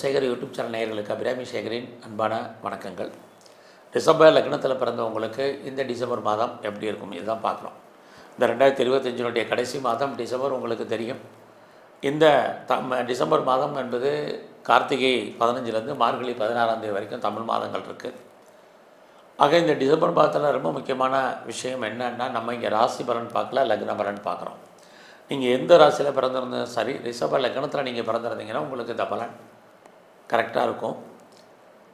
Sekar YouTube channel நேயர்களுக்கு அபிராமி சேகரின் அன்பான வணக்கங்கள். டிசம்பர் லக்னத்தில் பிறந்தவங்களுக்கு இந்த டிசம்பர் மாதம் எப்படி இருக்கும்? இதுதான் பார்க்குறோம் இந்த ரெண்டாயிரத்தி இருபத்தஞ்சினுடைய கடைசி மாதம் டிசம்பர் உங்களுக்கு தெரியும். இந்த தம் டிசம்பர் மாதம் என்பது கார்த்திகை பதினஞ்சுலேருந்து மார்கழி பதினாறாம் தேதி வரைக்கும் தமிழ் மாதங்கள் இருக்குது ஆக இந்த டிசம்பர் மாதத்தில் ரொம்ப முக்கியமான விஷயம் என்னன்னா நம்ம இங்கே ராசி பலன் பார்க்கல லக்ன பலன் பார்க்குறோம். நீங்கள் எந்த ராசியில் பிறந்திருந்தாலும் சரி ரிஷப லக்னத்தில் நீங்கள் பிறந்திருந்தீங்கன்னா உங்களுக்கு இந்த பலன் கரெக்டாக இருக்கும்.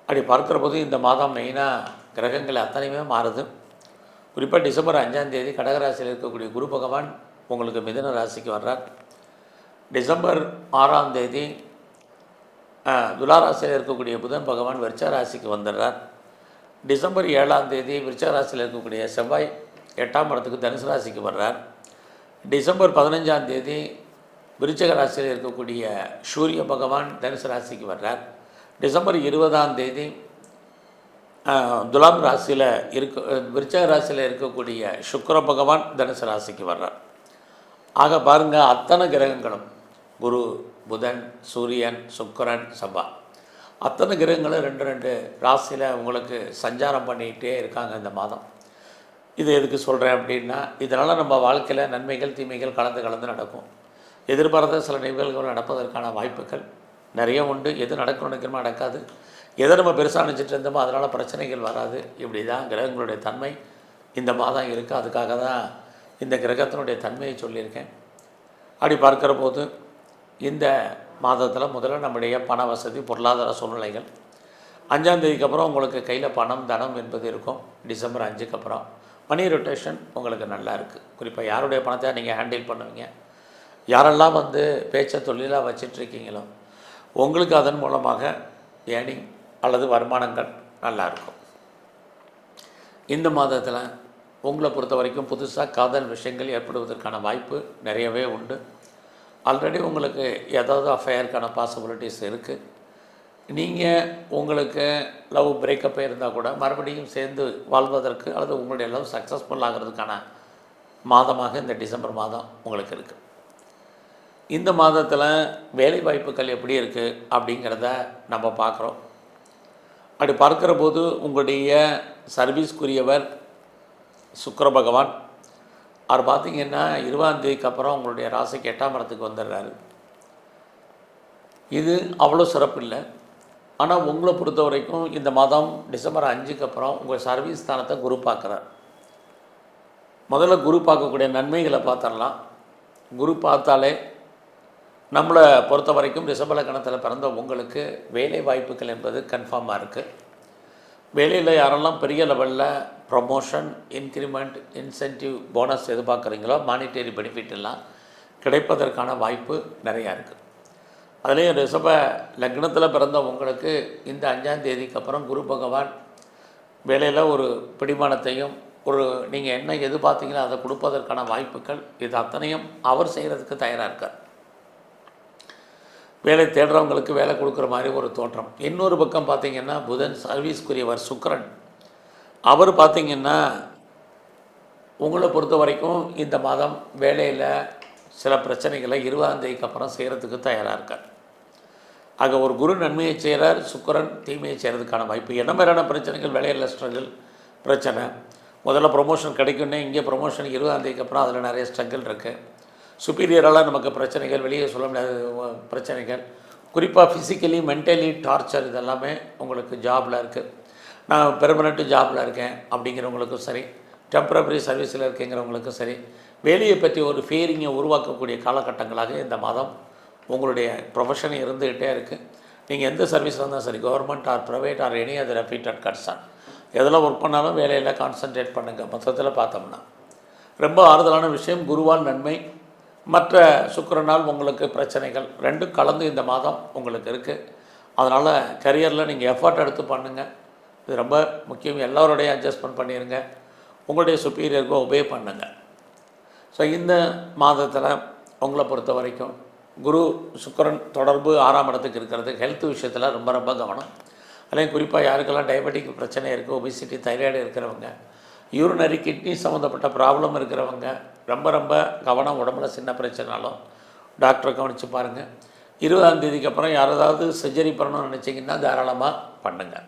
அப்படி பார்க்குற போது இந்த மாதம் மெயினாக கிரகங்கள் அத்தனையுமே மாறுது. குறிப்பாக டிசம்பர் அஞ்சாம் தேதி கடகராசியில் இருக்கக்கூடிய குரு பகவான் உங்களுக்கு மிதன ராசிக்கு வர்றார். டிசம்பர் ஆறாம் தேதி துலாராசியில் ராசியில் இருக்கக்கூடிய புதன் பகவான் விருச்ச ராசிக்கு வந்துடுறார். டிசம்பர் ஏழாம் தேதி விருச்ச ராசியில் இருக்கக்கூடிய செவ்வாய் எட்டாம் இடத்துக்கு தனுசு ராசிக்கு வர்றார். டிசம்பர் பதினஞ்சாம் தேதி விருச்சக ராசியில் இருக்கக்கூடிய சூரிய பகவான் தனுசு ராசிக்கு வர்றார். டிசம்பர் இருபதாம் தேதி துலாம் ராசியில் இருக்க விருச்சக ராசியில் இருக்கக்கூடிய சுக்கர பகவான் தனுசு ராசிக்கு வர்றார். ஆக பாருங்கள் அத்தனை கிரகங்களும் குரு புதன் சூரியன் சுக்கரன் செவ்வாய் அத்தனை கிரகங்களும் ரெண்டு ரெண்டு ராசியில் உங்களுக்கு சஞ்சாரம் பண்ணிகிட்டே இருக்காங்க இந்த மாதம். இது எதுக்கு சொல்கிறேன் அப்படின்னா இதனால் நம்ம வாழ்க்கையில் நன்மைகள் தீமைகள் கலந்து கலந்து நடக்கும். எதிர்பாராத சில நிகழ்வுகள் நடப்பதற்கான வாய்ப்புகள் நிறைய உண்டு. எது நடக்கணும் நினைக்கிறமோ நடக்காது. எதை நம்ம பெருசாக நினச்சிட்டு இருந்தோமோ அதனால் பிரச்சனைகள் வராது. இப்படி தான் கிரகங்களுடைய தன்மை இந்த மாதம் இருக்குது அதுக்காக தான் இந்த கிரகத்தினுடைய தன்மையை சொல்லியிருக்கேன். அப்படி பார்க்குற போது இந்த மாதத்தில் முதல்ல நம்முடைய பண வசதி பொருளாதார சூழ்நிலைகள். அஞ்சாந்தேதிக்கு அப்புறம் உங்களுக்கு கையில் பணம் தனம் என்பது இருக்கும். டிசம்பர் அஞ்சுக்கு அப்புறம். மணி ரொட்டேஷன் உங்களுக்கு நல்லா இருக்குது குறிப்பாக யாருடைய பணத்தை நீங்கள் ஹேண்டில் பண்ணுவீங்க? யாரெல்லாம் வந்து பேச்சை தொழிலாக வச்சிட்ருக்கீங்களோ உங்களுக்கு அதன் மூலமாக ஏர்னிங் அல்லது வருமானங்கள் நல்லா இருக்கும் இந்த மாதத்தில் உங்களை பொறுத்த வரைக்கும் புதுசாக காதல் விஷயங்கள் ஏற்படுவதற்கான வாய்ப்பு நிறையவே உண்டு. ஆல்ரெடி உங்களுக்கு ஏதாவது அஃபையருக்கான பாசிபிலிட்டிஸ் இருக்குது நீங்கள் உங்களுக்கு லவ் பிரேக்கப்பே இருந்தால் கூட மறுபடியும் சேர்ந்து வாழ்வதற்கு அல்லது உங்களுடைய லவ் சக்ஸஸ்ஃபுல் ஆகிறதுக்கான மாதமாக இந்த டிசம்பர் மாதம் உங்களுக்கு இருக்குது இந்த மாதத்தில் வேலை வாய்ப்புகள் எப்படி இருக்குது அப்படிங்கிறத நம்ம பார்க்குறோம். அப்படி பார்க்குற போது உங்களுடைய சர்வீஸ்க்குரியவர் சுக்கர பகவான் அவர் பார்த்தீங்கன்னா இருபதாந்தேதிக்கு அப்புறம் உங்களுடைய ராசிக்கு எட்டாம் இடத்துக்கு வந்துடுறாரு. இது அவ்வளோ சிறப்பு இல்லை. ஆனால் உங்களை பொறுத்த வரைக்கும் இந்த மாதம் டிசம்பர் அஞ்சுக்கு அப்புறம் உங்கள் சர்வீஸ் ஸ்தானத்தை குரு பார்க்குறார். முதல்ல குரு பார்க்கக்கூடிய நன்மைகளை பார்த்துடலாம். குரு பார்த்தாலே நம்மளை பொறுத்த வரைக்கும் ரிஷப லக்கணத்தில் பிறந்த உங்களுக்கு வேலை வாய்ப்புகள் என்பது கன்ஃபார்மாக இருக்குது வேலையில் யாரெல்லாம் பெரிய லெவலில் ப்ரொமோஷன் இன்க்ரிமெண்ட் இன்சென்டிவ் போனஸ் எதிர்பார்க்குறீங்களோ மானிட்டரி பெனிஃபிட் எல்லாம் கிடைப்பதற்கான வாய்ப்பு நிறையா இருக்குது அதுலேயும் ரிஷப லக்னத்தில் பிறந்த உங்களுக்கு இந்த அஞ்சாம் தேதிக்கு அப்புறம் குரு பகவான் வேலையில் ஒரு பிடிமானத்தையும் ஒரு நீங்கள் என்ன எதிர்பார்த்தீங்களோ அதை கொடுப்பதற்கான வாய்ப்புகள் இது அத்தனையும் அவர் செய்கிறதுக்கு தயாராக இருக்கார். வேலை தேடுறவங்களுக்கு வேலை கொடுக்குற மாதிரி ஒரு தோற்றம். இன்னொரு பக்கம் பார்த்தீங்கன்னா புதன் சர்வீஸ்க்குரியவர் சுக்கிரன். அவர் பார்த்திங்கன்னா உங்களை பொறுத்த வரைக்கும் இந்த மாதம் வேலையில் சில பிரச்சனைகளை இருபதாம் தேதிக்கு அப்புறம் செய்கிறதுக்கு தயாராக இருக்கார். ஆக ஒரு குரு நன்மையை செய்கிறார் சுக்கிரன் தீமையை செய்கிறதுக்கான வாய்ப்பு. என்ன மாதிரியான பிரச்சனைகள்? வேலையில் ஸ்ட்ரகிள் பிரச்சனை. முதல்ல ப்ரொமோஷன் கிடைக்குன்னே இங்கே ப்ரொமோஷன் இருபதாம் தேதிக்கு அப்புறம் அதில் நிறைய ஸ்ட்ரகிள் இருக்குது சுப்பீரியரெல்லாம் நமக்கு பிரச்சனைகள் வெளியே சொல்ல முடியாத பிரச்சனைகள். குறிப்பாக ஃபிசிக்கலி மென்டலி டார்ச்சர் இதெல்லாமே உங்களுக்கு ஜாபில் இருக்குது நான் பெர்மனெண்ட்டு ஜாபில் இருக்கேன் அப்படிங்கிறவங்களுக்கும் சரி டெம்பரரி சர்வீஸில் இருக்கேங்கிறவங்களுக்கும் சரி வேலையை பற்றி ஒரு ஃபீலிங்கை உருவாக்கக்கூடிய காலகட்டங்களாக இந்த மாதம் உங்களுடைய ப்ரொஃபஷன் இருந்துக்கிட்டே இருக்குது நீங்கள் எந்த சர்வீஸ் இருந்தாலும் சரி government or private or any other reputed concern எதில் ஒர்க் பண்ணாலும் வேலையில் கான்சென்ட்ரேட் பண்ணுங்கள் மொத்தத்தில் பார்த்தோம்னா ரொம்ப ஆறுதலான விஷயம் குருவால் நன்மை மற்ற சுக்கரனால் உங்களுக்கு பிரச்சனைகள் ரெண்டும் கலந்து இந்த மாதம் உங்களுக்கு இருக்குது அதனால் கரியரில் நீங்கள் எஃபர்ட் எடுத்து பண்ணுங்கள் இது ரொம்ப முக்கியம். எல்லோருடையும் அட்ஜஸ்ட்மெண்ட் பண்ணிடுங்க உங்களுடைய சுப்பீரியருக்கும் ஒபே பண்ணுங்கள் ஸோ இந்த மாதத்தில் உங்களை பொறுத்த வரைக்கும் குரு சுக்கரன் தொடர்பு ஆறாம் இடத்துக்கு இருக்கிறது. ஹெல்த் விஷயத்தில் ரொம்ப ரொம்ப கவனம். அதுலேயும் குறிப்பாக யாருக்கெல்லாம் டயபெட்டிக் பிரச்சனை இருக்குது ஒபிசிட்டி தைராய்டு இருக்கிறவங்க யூரினரி கிட்னி சம்மந்தப்பட்ட ப்ராப்ளம் இருக்கிறவங்க ரொம்ப ரொம்ப கவனம் உடம்புல சின்ன பிரச்சனைனாலும் டாக்டரை கவனித்து பாருங்கள் இருபதாம் தேதிக்கு அப்புறம் யாராவது சர்ஜரி பண்ணணும்னு நினச்சிங்கன்னா தாராளமாக பண்ணுங்கள்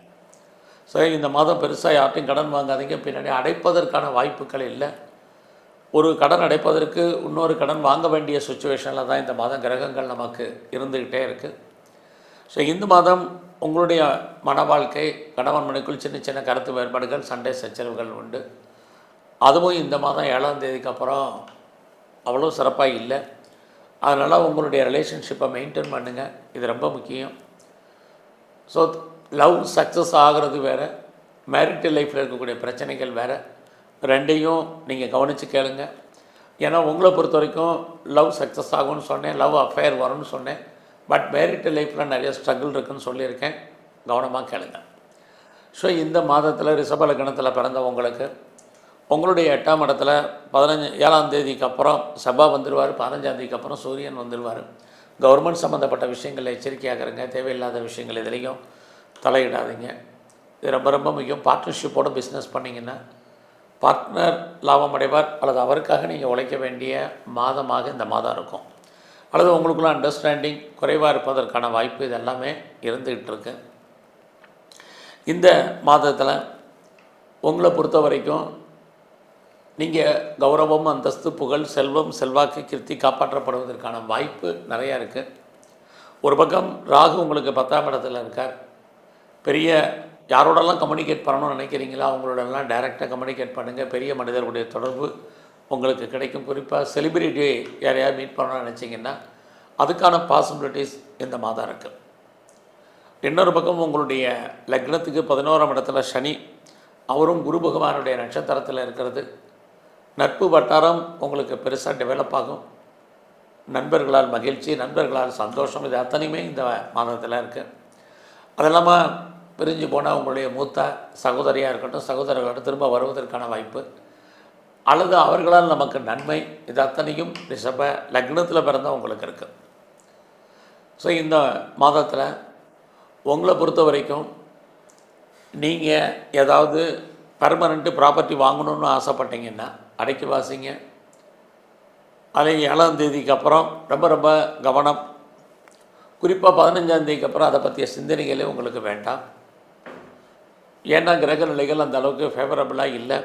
ஸோ இந்த மாதம் பெருசாக யார்ட்டையும் கடன் வாங்காதீங்க. பின்னாடி அடைப்பதற்கான வாய்ப்புகள் இல்லை. ஒரு கடன் அடைப்பதற்கு இன்னொரு கடன் வாங்க வேண்டிய சுச்சுவேஷனில் தான் இந்த மாதம் கிரகங்கள் நமக்கு இருந்துக்கிட்டே இருக்குது ஸோ இந்த மாதம் உங்களுடைய மன வாழ்க்கை கணவன் மனைக்குள் சின்ன சின்ன கருத்து வேறுபாடுகள் சண்டை சச்சரவுகள் உண்டு. அதுவும் இந்த மாதம் ஏழாம் தேதிக்கு அப்புறம். அவ்வளோ சிறப்பாக இல்லை. அதனால் உங்களுடைய ரிலேஷன்ஷிப்பை மெயின்டைன் பண்ணுங்கள் இது ரொம்ப முக்கியம். ஸோ லவ் சக்ஸஸ் ஆகிறது வேறு. மேரிட்டல் லைஃப்பில் இருக்கக்கூடிய பிரச்சனைகள் வேறு. ரெண்டையும் நீங்கள் கவனித்து கேளுங்க. ஏன்னா உங்களை பொறுத்த வரைக்கும் லவ் சக்ஸஸ் ஆகும்னு சொன்னேன். லவ் அஃபேர் வரும்னு சொன்னேன். பட் மேரிட்டல் லைஃப்பில் நிறைய ஸ்ட்ரகிள் இருக்குன்னு சொல்லியிருக்கேன். கவனமாக கேளுங்க. ஸோ இந்த மாதத்தில் ரிஷப லக்னத்தில் பிறந்தவங்களுக்கு உங்களுடைய எட்டாம் இடத்துல பதினஞ்சு ஏழாம் தேதிக்கு அப்புறம் சபா வந்துடுவார் பதினஞ்சாம் தேதிக்கு அப்புறம் சூரியன் வந்துடுவார் கவர்மெண்ட் சம்மந்தப்பட்ட விஷயங்களில் எச்சரிக்கையாக இருங்க தேவையில்லாத விஷயங்கள் எதுலேயும் தலையிடாதீங்க. இது ரொம்ப ரொம்ப முக்கியம். பார்ட்னர்ஷிப்போட பிஸ்னஸ் பண்ணிங்கன்னா பார்ட்னர் லாபம் அடைவார் அல்லது அவருக்காக நீங்கள் உழைக்க வேண்டிய மாதமாக இந்த மாதம் இருக்கும். அல்லது உங்களுக்குள்ள அண்டர்ஸ்டாண்டிங் குறைவாக இருப்பதற்கான வாய்ப்பு இது எல்லாமே இருந்துகிட்டு இருக்கு இந்த மாதத்தில் உங்களை பொறுத்த வரைக்கும் நீங்கள் கௌரவம் அந்தஸ்து புகழ் செல்வம் செல்வாக்கு கிருத்தி காப்பாற்றப்படுவதற்கான வாய்ப்பு நிறையா இருக்குது ஒரு பக்கம் ராகு உங்களுக்கு பத்தாம் இடத்துல இருக்கார். பெரிய யாரோடலாம் கம்யூனிகேட் பண்ணணும்னு நினைக்கிறீங்களோ அவங்களோடலாம் டைரெக்டாக கம்யூனிகேட் பண்ணுங்கள் பெரிய மனிதர்களுடைய தொடர்பு உங்களுக்கு கிடைக்கும். குறிப்பாக செலிபிரிட்டி யாரையாவது மீட் பண்ணணும்னு நினச்சிங்கன்னா அதுக்கான பாசிபிலிட்டிஸ் இந்த மாதம் இருக்குது இன்னொரு பக்கம் உங்களுடைய லக்னத்துக்கு பதினோராம் இடத்துல சனி அவரும் குரு பகவானுடைய நட்சத்திரத்தில் இருக்கிறது. நட்பு வட்டாரம் உங்களுக்கு பெருசாக டெவலப் ஆகும். நண்பர்களால் மகிழ்ச்சி நண்பர்களால் சந்தோஷம் இது அத்தனையுமே இந்த மாதத்தில் இருக்குது அது இல்லாமல் பிரிஞ்சு போனால் உங்களுடைய மூத்த சகோதரியாக இருக்கட்டும் சகோதரர்களோட திரும்ப வருவதற்கான வாய்ப்பு. அல்லது அவர்களால் நமக்கு நன்மை இது அத்தனையும் ரிஷப லக்னத்தில் பிறந்த உங்களுக்கு இருக்குது ஸோ இந்த மாதத்தில் உங்களை பொறுத்த வரைக்கும் நீங்கள் ஏதாவது பர்மனண்ட்டு ப்ராப்பர்ட்டி வாங்கணும்னு ஆசைப்பட்டீங்கன்னா அடைக்கி வாசிங்க. அதை ஏழாம் தேதிக்கு அப்புறம் ரொம்ப ரொம்ப கவனம். குறிப்பாக பதினஞ்சாம் தேதிக்கு அப்புறம் அதை பற்றிய சிந்தனைகளே உங்களுக்கு வேண்டாம். ஏன்னா கிரக நிலைகள் அந்த அளவுக்கு ஃபேவரபுளாக இல்லை.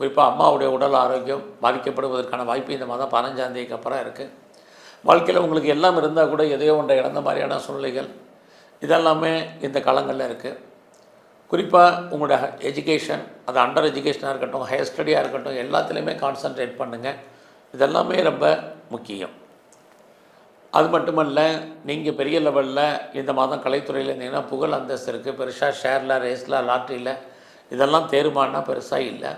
குறிப்பாக அம்மாவுடைய உடல் ஆரோக்கியம் பாதிக்கப்படுவதற்கான வாய்ப்பு இந்த மாதம் பதினஞ்சாம் தேதிக்கு அப்புறம் இருக்குது வாழ்க்கையில் உங்களுக்கு எல்லாம் இருந்தால் கூட எதையோ ஒன்றை இழந்த மாதிரியான சூழ்நிலைகள் இதெல்லாமே இந்த காலங்களில் இருக்குது குறிப்பாக உங்களோட எஜுகேஷன் அது அண்டர் எஜுகேஷனாக இருக்கட்டும் ஹையர் ஸ்டடியாக இருக்கட்டும் எல்லாத்துலேயுமே கான்சன்ட்ரேட் பண்ணுங்கள் இதெல்லாமே ரொம்ப முக்கியம். அது மட்டுமல்ல நீங்கள் பெரிய லெவலில் இந்த மாதம் கலைத்துறையில் இருந்தீங்கன்னா புகழ் அந்தஸ்து இருக்குது பெருசாக ஷேரில் ரேஸில் லாட்ரியில் இதெல்லாம் தேர்மானா பெருசாக இல்லை.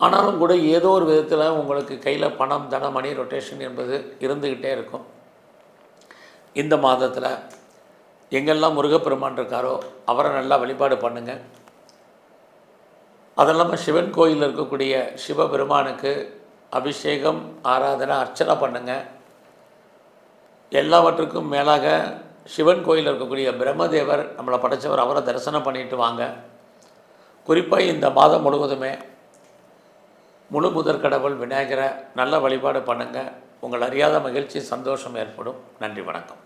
ஆனாலும் கூட ஏதோ ஒரு விதத்தில் உங்களுக்கு கையில் பணம் தன மணி ரொட்டேஷன் என்பது இருந்துக்கிட்டே இருக்கும். இந்த மாதத்தில் எங்கெல்லாம் முருகப்பெருமான் இருக்காரோ அவரை நல்லா வழிபாடு பண்ணுங்கள் அது இல்லாமல் சிவன் கோயிலில் இருக்கக்கூடிய சிவபெருமானுக்கு அபிஷேகம் ஆராதனை அர்ச்சனை பண்ணுங்கள் எல்லாவற்றுக்கும் மேலாக சிவன் கோயிலில் இருக்கக்கூடிய பிரம்மதேவர் நம்மளை படைச்சவர் அவரை தரிசனம் பண்ணிட்டு வாங்க. குறிப்பாக இந்த மாதம் முழுவதுமே முழு முதற் கடவுள் விநாயகரை நல்ல வழிபாடு பண்ணுங்கள் உங்கள் அறியாத மகிழ்ச்சி சந்தோஷம் ஏற்படும். நன்றி வணக்கம்.